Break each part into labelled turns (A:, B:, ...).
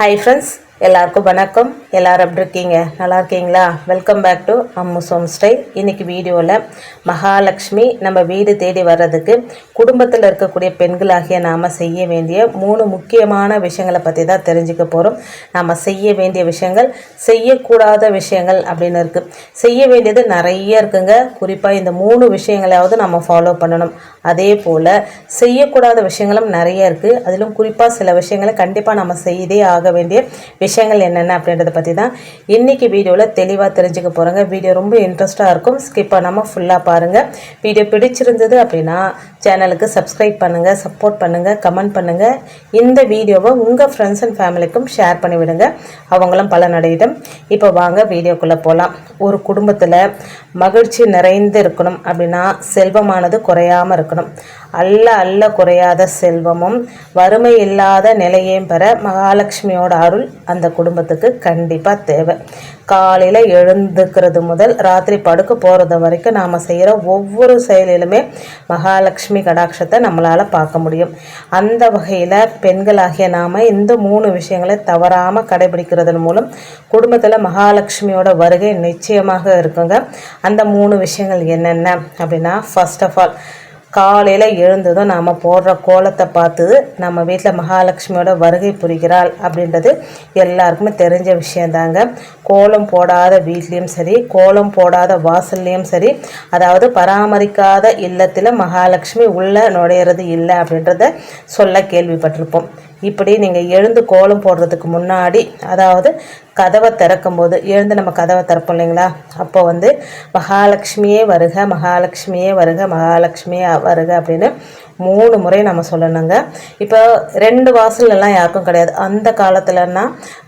A: Hi, friends. எல்லாருக்கும் வணக்கம் எல்லோரும் எப்படி இருக்கீங்க நல்லா இருக்கீங்களா welcome back to Ammu's home style இன்றைக்கி வீடியோவில் மகாலட்சுமி நம்ம வீடு தேடி வர்றதுக்கு குடும்பத்தில் இருக்கக்கூடிய பெண்களாகிய நாம் செய்ய வேண்டிய மூணு முக்கியமான விஷயங்களை பற்றி தான் தெரிஞ்சுக்க போகிறோம் நாம் செய்ய வேண்டிய விஷயங்கள் செய்யக்கூடாத விஷயங்கள் அப்படின்னு இருக்குது செய்ய வேண்டியது நிறைய இருக்குங்க குறிப்பாக இந்த மூணு விஷயங்களாவது நம்ம ஃபாலோ பண்ணணும் அதே போல் செய்யக்கூடாத விஷயங்களும் நிறைய இருக்குது அதிலும் குறிப்பாக சில விஷயங்களை கண்டிப்பாக நம்ம செய்தே ஆக வேண்டிய விஷயம் விஷயங்கள் என்னென்ன அப்படின்றத பற்றி தான் இன்றைக்கி வீடியோவில் தெளிவாக தெரிஞ்சுக்க போகிறோங்க வீடியோ ரொம்ப இன்ட்ரெஸ்ட்டாக இருக்கும் ஸ்கிப் பண்ணாமல் ஃபுல்லாக பாருங்கள் வீடியோ பிடிச்சிருந்தது அப்படின்னா சேனலுக்கு சப்ஸ்கிரைப் பண்ணுங்கள் சப்போர்ட் பண்ணுங்கள் கமெண்ட் பண்ணுங்கள் இந்த வீடியோவை உங்கள் ஃப்ரெண்ட்ஸ் அண்ட் ஃபேமிலிக்கும் ஷேர் பண்ணிவிடுங்க அவங்களும் நடையிடும் இப்போ வாங்க வீடியோக்குள்ளே போகலாம் ஒரு குடும்பத்தில் மகிழ்ச்சி நிறைந்து இருக்கணும் அப்படின்னா செல்வமானது குறையாமல் இருக்கணும் அல்ல அல்ல குறையாத செல்வமும் வறுமை இல்லாத நிலையையும் பெற மகாலட்சுமியோட அருள் அந்த குடும்பத்துக்கு கண்டிப்பாக தேவை காலையில் எழுந்துக்கிறது முதல் ராத்திரி படுக்க போகிறது வரைக்கும் நாம் செய்கிற ஒவ்வொரு செயலிலுமே மகாலட்சுமி கடாட்சத்தை நம்மளால் பார்க்க முடியும் அந்த வகையில் பெண்களாகிய நாம் இந்த மூணு விஷயங்களை தவறாமல் கடைபிடிக்கிறதன் மூலம் குடும்பத்தில் மகாலட்சுமியோட வருகை நிச்சயமாக இருக்குங்க அந்த மூணு விஷயங்கள் என்னென்ன அப்படின்னா ஃபஸ்ட் ஆஃப் ஆல் காலையில் எழுந்ததும் நாம் போடுற கோலத்தை பார்த்து நம்ம வீட்டில் மகாலட்சுமியோட வருகை புரிகிறாள் அப்படின்றது எல்லாருக்குமே தெரிஞ்ச விஷயந்தாங்க கோலம் போடாத வீட்லேயும் சரி கோலம் போடாத வாசல்லையும் சரி அதாவது பராமரிக்காத இல்லத்தில் மகாலட்சுமி உள்ள நுழையிறது இல்லை அப்படின்றத சொல்ல கேள்விப்பட்டிருப்போம் இப்படி நீங்கள் எழுந்து கோலம் போடுறதுக்கு முன்னாடி அதாவது கதவை திறக்கும்போது எழுந்து நம்ம கதவை திறப்போம் இல்லைங்களா அப்போ வந்து மகாலட்சுமியே வருக மகாலட்சுமியே வருக மகாலட்சுமியே வருக அப்படின்னு மூணு முறை நம்ம சொல்லணுங்க இப்போ ரெண்டு வாசல்லாம் யாருக்கும் கிடையாது அந்த காலத்துலன்னா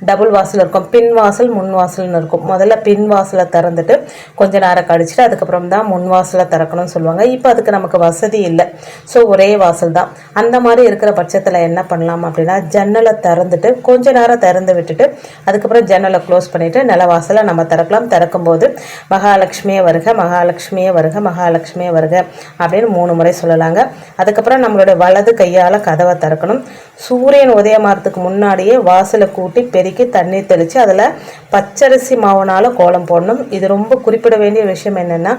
A: டபுள் வாசல் இருக்கும் பின் வாசல் முன் வாசல்னு இருக்கும் முதல்ல பின் வாசலை திறந்துட்டு கொஞ்சம் நேரம் கழிச்சிட்டு அதுக்கப்புறம் தான் முன் வாசலை திறக்கணும்னு சொல்லுவாங்க இப்போ அதுக்கு நமக்கு வசதி இல்லை ஸோ ஒரே வாசல் தான் அந்த மாதிரி இருக்கிற பட்சத்தில் என்ன பண்ணலாம் அப்படின்னா ஜன்னலை திறந்துட்டு கொஞ்ச நேரம் திறந்து விட்டுட்டு அதுக்கப்புறம் ஜன்னலை க்ளோஸ் பண்ணிவிட்டு நில வாசலை நம்ம திறக்கலாம் திறக்கும்போது மகாலட்சுமியை வருக மகாலட்சுமியை வருக மகாலட்சுமியை வருக அப்படின்னு மூணு முறை சொல்லலாங்க அதுக்கு அதுக்கப்புறம் நம்மளோட வலது கையால் கதவை திறக்கணும் சூரியன் உதயமாகறதுக்கு முன்னாடியே வாசலை கூட்டி பெருக்கி தண்ணீர் தெளித்து அதில் பச்சரிசி மாவனால் கோலம் போடணும் இது ரொம்ப குறிப்பிட வேண்டிய விஷயம் என்னென்னா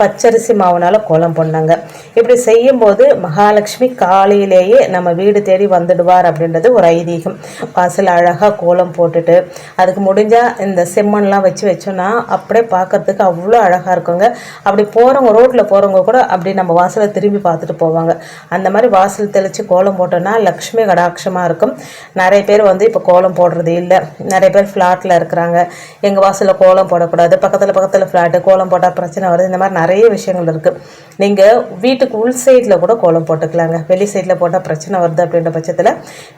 A: பச்சரிசி மாவுனால் கோலம் பண்ணாங்க இப்படி செய்யும்போது மகாலட்சுமி காலையிலேயே நம்ம வீடு தேடி வந்துடுவார் அப்படின்றது ஒரு ஐதீகம் வாசல் அழகாக கோலம் போட்டுட்டு அதுக்கு முடிஞ்சால் இந்த செம்மண்லாம் வச்சு வச்சோன்னா அப்படியே பார்க்கறதுக்கு அவ்வளோ அழகாக இருக்குங்க அப்படி போகிறவங்க ரோட்டில் போகிறவங்க கூட அப்படி நம்ம வாசலை திரும்பி பார்த்துட்டு போவாங்க அந்த மாதிரி வாசல் தெளித்து கோலம் போட்டோன்னா லக்ஷ்மி கடாட்சமாக இருக்கும் நிறைய பேர் வந்து இப்போ கோலம் போடுறது இல்லை நிறைய பேர் ஃப்ளாட்டில் இருக்கிறாங்க எங்கள் வாசலில் கோலம் போடக்கூடாது பக்கத்தில் பக்கத்தில் ஃப்ளாட்டு கோலம் போட்டால் பிரச்சனை வருது இந்த மாதிரி நிறைய விஷயங்கள் இருக்குது நீங்கள் வீட்டுக்கு உள் சைடில் கூட கோலம் போட்டுக்கலாங்க வெளி சைடில் போட்டால் பிரச்சனை வருது அப்படின்ற பட்சத்தில்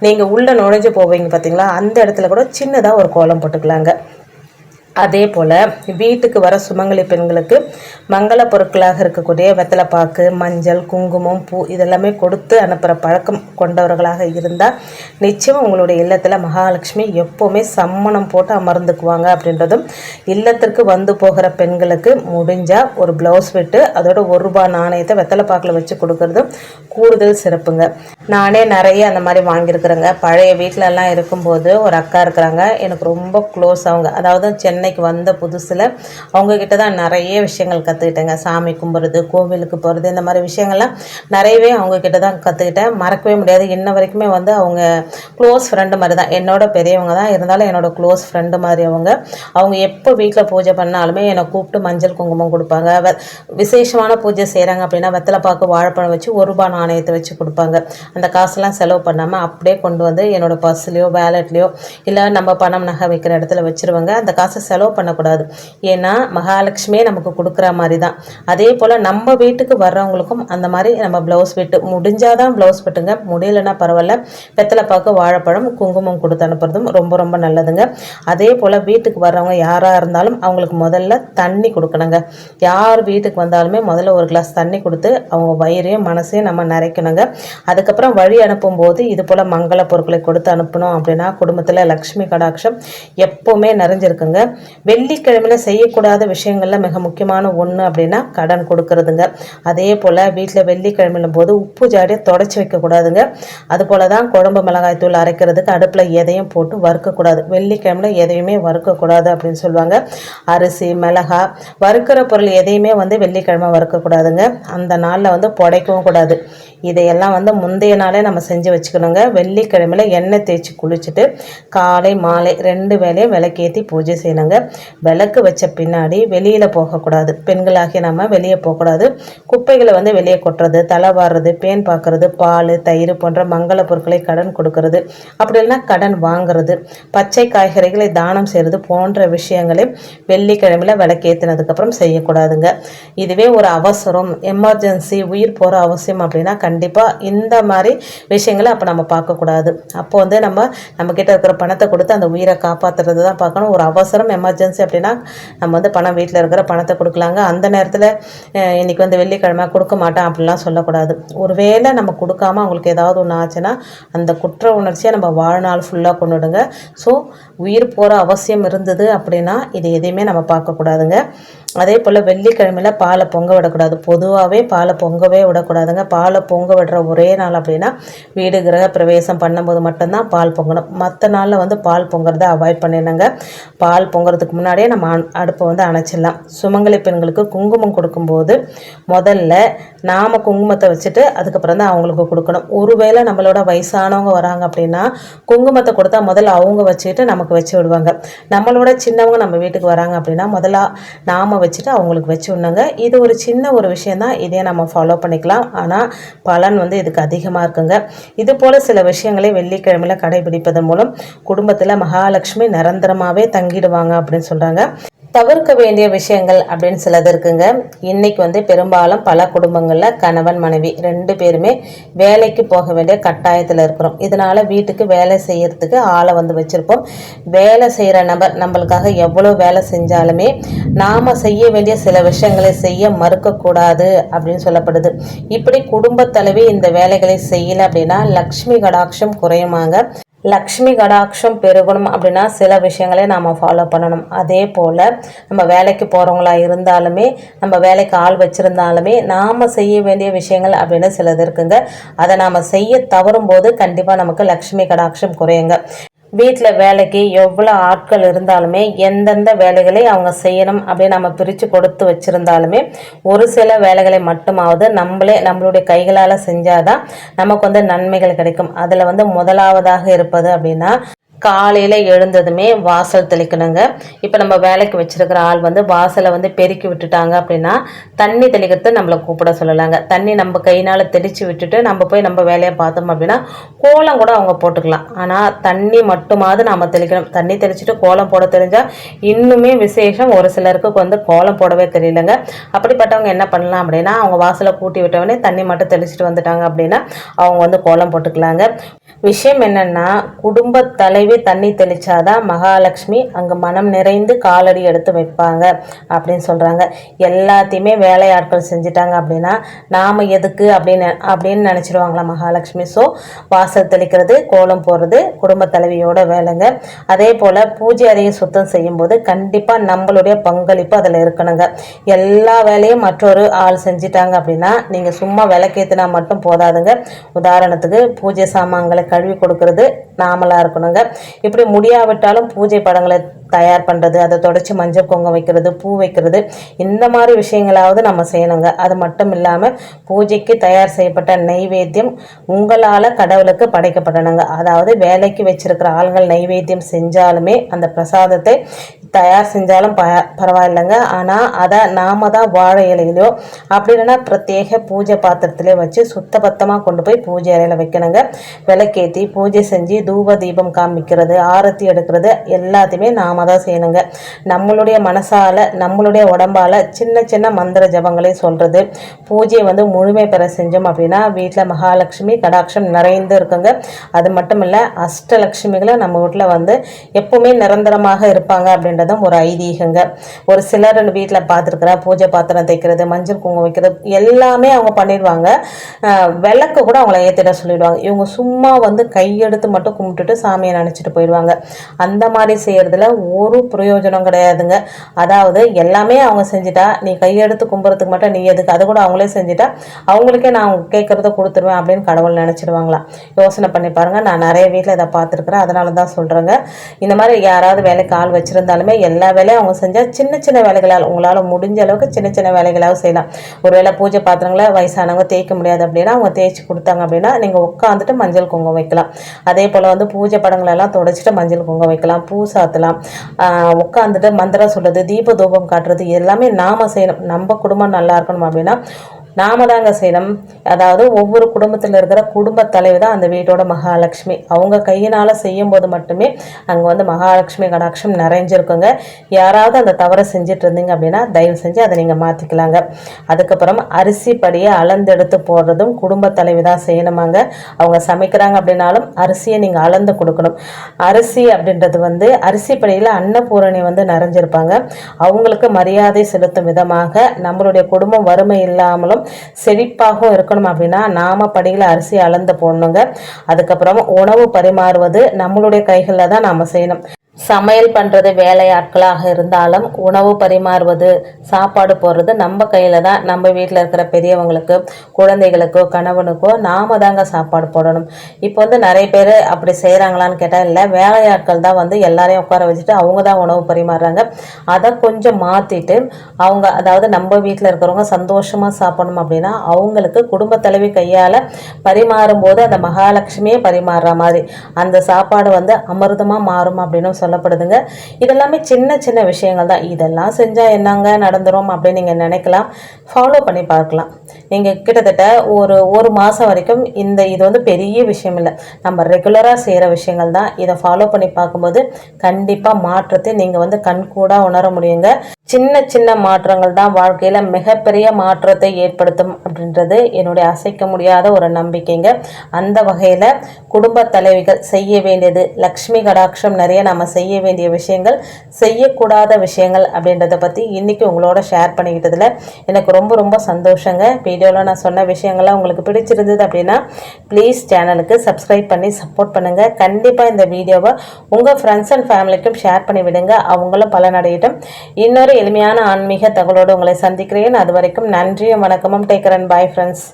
A: நீங்கள் உள்ளே நுழைஞ்சு போவீங்க பார்த்தீங்களா அந்த இடத்துல கூட சின்னதாக ஒரு கோலம் போட்டுக்கலாங்க அதே போல் வீட்டுக்கு வர சுமங்கலி பெண்களுக்கு மங்கள பொருட்களாக இருக்கக்கூடிய வெத்தலைப்பாக்கு மஞ்சள் குங்குமம் பூ இதெல்லாமே கொடுத்து அனுப்புகிற பழக்கம் கொண்டவர்களாக இருந்தால் நிச்சயம் உங்களுடைய இல்லத்தில் மகாலட்சுமி எப்போவுமே சம்மணம் போட்டு அமர்ந்துக்குவாங்க அப்படின்றதும் இல்லத்திற்கு வந்து போகிற பெண்களுக்கு முடிஞ்சால் ஒரு ப்ளவுஸ் விட்டு அதோட ஒரு ரூபா நாணயத்தை வெத்தலைப்பாக்கில் வச்சு கொடுக்கறதும் கூடுதல் சிறப்புங்க நானே நிறைய அந்த மாதிரி வாங்கியிருக்கிறேங்க பழைய வீட்டிலலாம் இருக்கும்போது ஒரு அக்கா இருக்கிறாங்க எனக்கு ரொம்ப க்ளோஸ் அவங்க அதாவது சென்னை சென்னைக்கு வந்த புதுசில் அவங்கக்கிட்ட தான் நிறைய விஷயங்கள் கற்றுக்கிட்டேங்க சாமி கும்பிட்றது கோவிலுக்கு போகிறது இந்த மாதிரி விஷயங்கள்லாம் நிறையவே அவங்கக்கிட்ட தான் கற்றுக்கிட்டேன் மறக்கவே முடியாது இன்ன வரைக்குமே வந்து அவங்க க்ளோஸ் ஃப்ரெண்டு மாதிரி தான் என்னோட பெரியவங்க தான் இருந்தாலும் என்னோடய க்ளோஸ் ஃப்ரெண்டு மாதிரி அவங்க அவங்க எப்போ வீட்டில் பூஜை பண்ணாலுமே என்னை கூப்பிட்டு மஞ்சள் குங்குமம் கொடுப்பாங்க விசேஷமான பூஜை செய்கிறாங்க அப்படின்னா வெத்தலைப்பாக்கு வாழைப்பழம் வச்சு ஒரு ரூபா நாணயத்தை வச்சு கொடுப்பாங்க அந்த காசெல்லாம் செலவு பண்ணாமல் அப்படியே கொண்டு வந்து என்னோடய பர்ஸ்லேயோ வேலெட்லேயோ இல்லை நம்ம பணம் நகை வைக்கிற இடத்துல வச்சுருவாங்க அந்த காசை செலவு பண்ணக்கூடாது ஏன்னா மகாலட்சுமியே நமக்கு கொடுக்குற மாதிரி தான் அதே போல் நம்ம வீட்டுக்கு வர்றவங்களுக்கும் அந்த மாதிரி நம்ம ப்ளவுஸ் விட்டு முடிஞ்சால் தான் ப்ளவுஸ் விட்டுங்க முடியலன்னா பரவாயில்ல பார்க்க வாழைப்பழம் குங்குமம் கொடுத்து அனுப்புறதும் ரொம்ப ரொம்ப நல்லதுங்க அதே போல் வீட்டுக்கு வர்றவங்க யாராக இருந்தாலும் அவங்களுக்கு முதல்ல தண்ணி கொடுக்கணுங்க யார் வீட்டுக்கு வந்தாலுமே முதல்ல ஒரு கிளாஸ் தண்ணி கொடுத்து அவங்க வயிறையும் மனசையும் நம்ம நிறைக்கணுங்க அதுக்கப்புறம் வழி அனுப்பும்போது இது போல் மங்கள பொருட்களை கொடுத்து அனுப்பணும் அப்படின்னா குடும்பத்தில் லக்ஷ்மி கடாட்சம் எப்போவுமே நிறைஞ்சிருக்குங்க வெள்ளிக்கிழமையில் செய்யக்கூடாத விஷயங்களில் மிக முக்கியமான ஒன்று அப்படின்னா கடன் கொடுக்கறதுங்க அதே போல் வீட்டில் வெள்ளிக்கிழமையிலும் போது உப்பு ஜாடியை தொடச்சி வைக்கக்கூடாதுங்க அதுபோல் தான் குழம்பு மிளகாய் தூள் அரைக்கிறதுக்கு அடுப்பில் எதையும் போட்டு வறுக்கக்கூடாது வெள்ளிக்கிழமையில் எதையுமே வறுக்கக்கூடாது அப்படின்னு சொல்லுவாங்க அரிசி மிளகா வறுக்கிற பொருள் எதையுமே வந்து வெள்ளிக்கிழமை வறுக்கக்கூடாதுங்க அந்த நாளில் வந்து புடைக்கவும் கூடாது இதையெல்லாம் வந்து முந்தைய நாளே நம்ம செஞ்சு வச்சுக்கணுங்க வெள்ளிக்கிழமையில் எண்ணெய் தேய்ச்சி குளிச்சுட்டு காலை மாலை ரெண்டு வேலையும் விளக்கேற்றி பூஜை செய்யணுங்க சொல்கிறாங்க விளக்கு வச்ச பின்னாடி வெளியில் போகக்கூடாது பெண்களாகிய நம்ம வெளியே போகக்கூடாது குப்பைகளை வந்து வெளியே கொட்டுறது தலை வாடுறது பேன் பார்க்குறது பால் தயிர் போன்ற மங்கள பொருட்களை கடன் கொடுக்கறது அப்படி இல்லைன்னா கடன் வாங்குறது பச்சை காய்கறிகளை தானம் செய்கிறது போன்ற விஷயங்களை வெள்ளிக்கிழமையில் விளக்கேற்றினதுக்கப்புறம் செய்யக்கூடாதுங்க இதுவே ஒரு அவசரம் எமர்ஜென்சி உயிர் போகிற அவசியம் அப்படின்னா கண்டிப்பாக இந்த மாதிரி விஷயங்களை அப்போ நம்ம பார்க்கக்கூடாது அப்போ வந்து நம்ம நம்மக்கிட்ட இருக்கிற பணத்தை கொடுத்து அந்த உயிரை காப்பாற்றுறது தான் பார்க்கணும் ஒரு அவசரம் எமர்ஜென்சி அப்படின்னா நம்ம வந்து பணம் வீட்டில் இருக்கிற பணத்தை கொடுக்கலாங்க அந்த நேரத்தில் இன்றைக்கி வந்து வெள்ளிக்கிழமை கொடுக்க மாட்டேன் அப்படிலாம் சொல்லக்கூடாது ஒரு வேளை நம்ம கொடுக்காம அவங்களுக்கு ஏதாவது ஒன்று ஆச்சுன்னா அந்த குற்ற உணர்ச்சியை நம்ம வாழ்நாள் ஃபுல்லாக கொண்டுடுங்க ஸோ உயிர் போகிற அவசியம் இருந்தது அப்படின்னா இது எதையுமே நம்ம பார்க்கக்கூடாதுங்க அதே போல் வெள்ளிக்கிழமையில் பாலை பொங்க விடக்கூடாது பொதுவாகவே பாலை பொங்கவே விடக்கூடாதுங்க பாலை பொங்க விடுற ஒரே நாள் அப்படின்னா வீடு கிரக பிரவேசம் பண்ணும்போது மட்டும்தான் பால் பொங்கணும் மற்ற நாளில் வந்து பால் பொங்குறத அவாய்ட் பண்ணிடுங்க பால் பொங்குறதுக்கு முன்னாடியே நம்ம அடுப்பை வந்து அணைச்சிடலாம் சுமங்கலி பெண்களுக்கு குங்குமம் கொடுக்கும்போது முதல்ல நாம் குங்குமத்தை வச்சுட்டு அதுக்கப்புறம் தான் அவங்களுக்கு கொடுக்கணும் ஒருவேளை நம்மளோட வயசானவங்க வராங்க அப்படின்னா குங்குமத்தை கொடுத்தா முதல்ல அவங்க வச்சுட்டு நமக்கு வச்சு விடுவாங்க நம்மளோட சின்னவங்க நம்ம வீட்டுக்கு வராங்க அப்படின்னா முதலா நாம் வச்சுட்டு அவங்களுக்கு வச்சு விடணுங்க இது ஒரு சின்ன ஒரு விஷயந்தான் இதே நம்ம ஃபாலோ பண்ணிக்கலாம் ஆனால் பலன் வந்து இதுக்கு அதிகமாக இருக்குங்க இது போல் சில விஷயங்களை வெள்ளிக்கிழமையில் கடைபிடிப்பதன் மூலம் குடும்பத்தில் மகாலட்சுமி நிரந்தரமாகவே தங்கிடுவாங்க அப்படின்னு சொல்கிறாங்க தவிர்க்க வேண்டிய விஷயங்கள் அப்படின்னு சிலது இருக்குங்க இன்றைக்கி வந்து பெரும்பாலும் பல குடும்பங்களில் கணவன் மனைவி ரெண்டு பேருமே வேலைக்கு போக வேண்டிய கட்டாயத்தில் இருக்கிறோம் இதனால் வீட்டுக்கு வேலை செய்கிறதுக்கு ஆளை வந்து வச்சுருப்போம் வேலை செய்கிற நபர் நம்மளுக்காக எவ்வளோ வேலை செஞ்சாலுமே நாம் செய்ய வேண்டிய சில விஷயங்களை செய்ய மறுக்கக்கூடாது அப்படின்னு சொல்லப்படுது இப்படி குடும்ப இந்த வேலைகளை செய்யலை அப்படின்னா லக்ஷ்மி கடாட்சம் குறையுமாங்க லக்ஷ்மி கடாட்சம் பெருகணும் அப்படின்னா சில விஷயங்களே நாம் ஃபாலோ பண்ணணும் அதே போல் நம்ம வேலைக்கு போகிறவங்களா இருந்தாலுமே நம்ம வேலைக்கு ஆள் வச்சுருந்தாலுமே நாம் செய்ய வேண்டிய விஷயங்கள் அப்படின்னு சிலது இருக்குங்க அதை நாம் செய்ய தவறும் போது கண்டிப்பாக நமக்கு லக்ஷ்மி கடாட்சம் குறையுங்க வீட்டில் வேலைக்கு எவ்வளோ ஆட்கள் இருந்தாலுமே எந்தெந்த வேலைகளை அவங்க செய்யணும் அப்படின்னு நம்ம பிரித்து கொடுத்து வச்சுருந்தாலுமே ஒரு சில வேலைகளை மட்டுமாவது நம்மளே நம்மளுடைய கைகளால் செஞ்சாதான் நமக்கு வந்து நன்மைகள் கிடைக்கும் அதில் வந்து முதலாவதாக இருப்பது அப்படின்னா காலையில் எழுந்ததுமே வாசல் தெளிக்கணுங்க இப்போ நம்ம வேலைக்கு வச்சுருக்கிற ஆள் வந்து வாசலை வந்து பெருக்கி விட்டுட்டாங்க அப்படின்னா தண்ணி தெளிக்கிறது நம்மளை கூப்பிட சொல்லலாங்க தண்ணி நம்ம கையினால் தெளித்து விட்டுட்டு நம்ம போய் நம்ம வேலையை பார்த்தோம் அப்படின்னா கோலம் கூட அவங்க போட்டுக்கலாம் ஆனால் தண்ணி மட்டுமாவது நாம் தெளிக்கணும் தண்ணி தெளிச்சுட்டு கோலம் போட தெரிஞ்சால் இன்னுமே விசேஷம் ஒரு சிலருக்கு வந்து கோலம் போடவே தெரியலங்க அப்படிப்பட்டவங்க என்ன பண்ணலாம் அப்படின்னா அவங்க வாசலை கூட்டி விட்டவனே தண்ணி மட்டும் தெளிச்சுட்டு வந்துட்டாங்க அப்படின்னா அவங்க வந்து கோலம் போட்டுக்கலாங்க விஷயம் என்னென்னா குடும்ப மேலேவே தண்ணி தெளிச்சாதான் மகாலட்சுமி அங்கே மனம் நிறைந்து காலடி எடுத்து வைப்பாங்க அப்படின்னு சொல்கிறாங்க எல்லாத்தையுமே வேலையாட்கள் செஞ்சிட்டாங்க அப்படின்னா நாம் எதுக்கு அப்படின்னு அப்படின்னு நினச்சிடுவாங்களா மகாலட்சுமி ஸோ வாசல் தெளிக்கிறது கோலம் போடுறது குடும்ப தலைவியோட வேலைங்க அதே போல் பூஜை அறையை சுத்தம் செய்யும்போது கண்டிப்பாக நம்மளுடைய பங்களிப்பு அதில் இருக்கணுங்க எல்லா வேலையும் மற்றொரு ஆள் செஞ்சிட்டாங்க அப்படின்னா நீங்கள் சும்மா விளக்கேற்றினா மட்டும் போதாதுங்க உதாரணத்துக்கு பூஜை சாமான்களை கழுவி கொடுக்கறது நாமளாக இருக்கணுங்க இப்படி முடியாவிட்டாலும் பூஜை படங்களை தயார் பண்ணுறது அதை தொடச்சி மஞ்சள் கொங்க வைக்கிறது பூ வைக்கிறது இந்த மாதிரி விஷயங்களாவது நம்ம செய்யணுங்க அது மட்டும் இல்லாமல் பூஜைக்கு தயார் செய்யப்பட்ட நைவேத்தியம் உங்களால் கடவுளுக்கு படைக்கப்படணுங்க அதாவது வேலைக்கு வச்சிருக்கிற ஆள்கள் நைவேத்தியம் செஞ்சாலுமே அந்த பிரசாதத்தை தயார் செஞ்சாலும் ப பரவாயில்லைங்க ஆனால் அதை நாம தான் வாழை இலையிலையோ அப்படி இல்லைன்னா பிரத்யேக பூஜை பாத்திரத்திலே வச்சு சுத்த பத்தமாக கொண்டு போய் பூஜை அறையில் வைக்கணுங்க விளக்கேற்றி பூஜை செஞ்சு தூப தீபம் காமிக்க வைக்கிறது ஆரத்தி எடுக்கிறது எல்லாத்தையுமே நாம தான் செய்யணுங்க நம்மளுடைய மனசால் நம்மளுடைய உடம்பால் சின்ன சின்ன மந்திர ஜபங்களை சொல்கிறது பூஜையை வந்து முழுமை பெற செஞ்சோம் அப்படின்னா வீட்டில் மகாலட்சுமி கடாட்சம் நிறைந்து இருக்குங்க அது மட்டும் இல்லை அஷ்டலட்சுமிகளை நம்ம வீட்டில் வந்து எப்போவுமே நிரந்தரமாக இருப்பாங்க அப்படின்றதும் ஒரு ஐதீகங்க ஒரு சிலர் வீட்டில் பார்த்துருக்குறா பூஜை பாத்திரம் தைக்கிறது மஞ்சள் குங்குமம் வைக்கிறது எல்லாமே அவங்க பண்ணிடுவாங்க விளக்கு கூட அவங்கள ஏற்றிட சொல்லிடுவாங்க இவங்க சும்மா வந்து கையெடுத்து மட்டும் கும்பிட்டுட்டு சாமியை நினச்சி வச்சுட்டு போயிடுவாங்க அந்த மாதிரி செய்கிறதுல ஒரு பிரயோஜனம் கிடையாதுங்க அதாவது எல்லாமே அவங்க செஞ்சுட்டா நீ கையெடுத்து கும்புறதுக்கு மட்டும் நீ எதுக்கு அதை கூட அவங்களே செஞ்சுட்டா அவங்களுக்கே நான் கேட்குறத கொடுத்துருவேன் அப்படின்னு கடவுள் நினச்சிடுவாங்களா யோசனை பண்ணி பாருங்கள் நான் நிறைய வீட்டில் இதை பார்த்துருக்குறேன் அதனால தான் சொல்கிறேங்க இந்த மாதிரி யாராவது வேலைக்கு ஆள் வச்சுருந்தாலுமே எல்லா வேலையும் அவங்க செஞ்சால் சின்ன சின்ன வேலைகளால் உங்களால் முடிஞ்ச அளவுக்கு சின்ன சின்ன வேலைகளாக செய்யலாம் ஒரு வேளை பூஜை பாத்திரங்களை வயசானவங்க தேய்க்க முடியாது அப்படின்னா அவங்க தேய்ச்சி கொடுத்தாங்க அப்படின்னா நீங்கள் உட்காந்துட்டு மஞ்சள் குங்குமம் வைக்கலாம் அதே போல் வந்து பூஜை படங்களெல்லாம் காலெல்லாம் தொடச்சிட்டு மஞ்சள் குங்கம் வைக்கலாம் பூ சாத்தலாம் உட்காந்துட்டு மந்திரம் சொல்கிறது தீப தூபம் காட்டுறது எல்லாமே நாம் செய்யணும் நம்ம குடும்பம் நல்லா இருக்கணும் அப்படின்னா நாம தாங்க செய்யணும் அதாவது ஒவ்வொரு குடும்பத்தில் இருக்கிற குடும்ப தலைவி தான் அந்த வீட்டோட மகாலட்சுமி அவங்க கையினால் செய்யும்போது மட்டுமே அங்கே வந்து மகாலட்சுமி கடாட்சம் நிறைஞ்சிருக்குங்க யாராவது அந்த தவறை செஞ்சுட்டு இருந்தீங்க அப்படின்னா தயவு செஞ்சு அதை நீங்கள் மாற்றிக்கலாங்க அதுக்கப்புறம் அரிசி படியை அளந்தெடுத்து போடுறதும் குடும்ப தலைவி தான் செய்யணுமாங்க அவங்க சமைக்கிறாங்க அப்படின்னாலும் அரிசியை நீங்கள் அளந்து கொடுக்கணும் அரிசி அப்படின்றது வந்து அரிசி படியில் அன்னபூரணி வந்து நிறைஞ்சிருப்பாங்க அவங்களுக்கு மரியாதை செலுத்தும் விதமாக நம்மளுடைய குடும்பம் வறுமை இல்லாமலும் செழிப்பாகவும் இருக்கணும் அப்படின்னா நாம படியில் அரிசி அளந்து போடணுங்க அதுக்கப்புறம் உணவு பரிமாறுவது நம்மளுடைய கைகளில் தான் நாம் செய்யணும் சமையல் பண்ணுறது வேலையாட்களாக இருந்தாலும் உணவு பரிமாறுவது சாப்பாடு போடுறது நம்ம கையில் தான் நம்ம வீட்டில் இருக்கிற பெரியவங்களுக்கு குழந்தைகளுக்கோ கணவனுக்கோ நாம் தாங்க சாப்பாடு போடணும் இப்போ வந்து நிறைய பேர் அப்படி செய்கிறாங்களான்னு கேட்டால் இல்லை வேலையாட்கள் தான் வந்து எல்லாரையும் உட்கார வச்சுட்டு அவங்க தான் உணவு பரிமாறுறாங்க அதை கொஞ்சம் மாற்றிட்டு அவங்க அதாவது நம்ம வீட்டில் இருக்கிறவங்க சந்தோஷமாக சாப்பிடணும் அப்படின்னா அவங்களுக்கு குடும்ப தலைவி கையால் பரிமாறும்போது அந்த மகாலட்சுமியே பரிமாறுற மாதிரி அந்த சாப்பாடு வந்து அமிர்தமாக மாறும் அப்படின்னு சொல்ல சொல்லப்படுதுங்க இதெல்லாமே சின்ன சின்ன விஷயங்கள் தான் இதெல்லாம் செஞ்சால் என்னங்க நடந்துடும் அப்படின்னு நீங்கள் நினைக்கலாம் ஃபாலோ பண்ணி பார்க்கலாம் நீங்கள் கிட்டத்தட்ட ஒரு ஒரு மாதம் வரைக்கும் இந்த இது வந்து பெரிய விஷயம் இல்லை நம்ம ரெகுலராக செய்கிற விஷயங்கள் தான் இதை ஃபாலோ பண்ணி பார்க்கும்போது கண்டிப்பாக மாற்றத்தை நீங்கள் வந்து கண்கூடாக உணர முடியுங்க சின்ன சின்ன மாற்றங்கள் தான் வாழ்க்கையில் மிகப்பெரிய மாற்றத்தை ஏற்படுத்தும் அப்படின்றது என்னுடைய அசைக்க முடியாத ஒரு நம்பிக்கைங்க அந்த வகையில் குடும்ப தலைவிகள் செய்ய வேண்டியது லக்ஷ்மி கடாட்சம் நிறைய நம்ம செய்ய வேண்டிய விஷயங்கள் செய்யக்கூடாத விஷயங்கள் அப்படின்றத பற்றி இன்றைக்கி உங்களோட ஷேர் பண்ணிக்கிட்டதில் எனக்கு ரொம்ப ரொம்ப சந்தோஷங்க வீடியோவில் நான் சொன்ன விஷயங்கள்லாம் உங்களுக்கு பிடிச்சிருந்தது அப்படின்னா ப்ளீஸ் சேனலுக்கு சப்ஸ்கிரைப் பண்ணி சப்போர்ட் பண்ணுங்கள் கண்டிப்பாக இந்த வீடியோவை உங்கள் ஃப்ரெண்ட்ஸ் அண்ட் ஃபேமிலிக்கும் ஷேர் பண்ணி விடுங்க அவங்களும் பலனடையட்டும் இன்னொரு எளிமையான ஆன்மீக தகவலோடு உங்களை சந்திக்கிறேன் அது வரைக்கும் நன்றியும் வணக்கமும் டேக்கரன் பாய் ஃப்ரெண்ட்ஸ்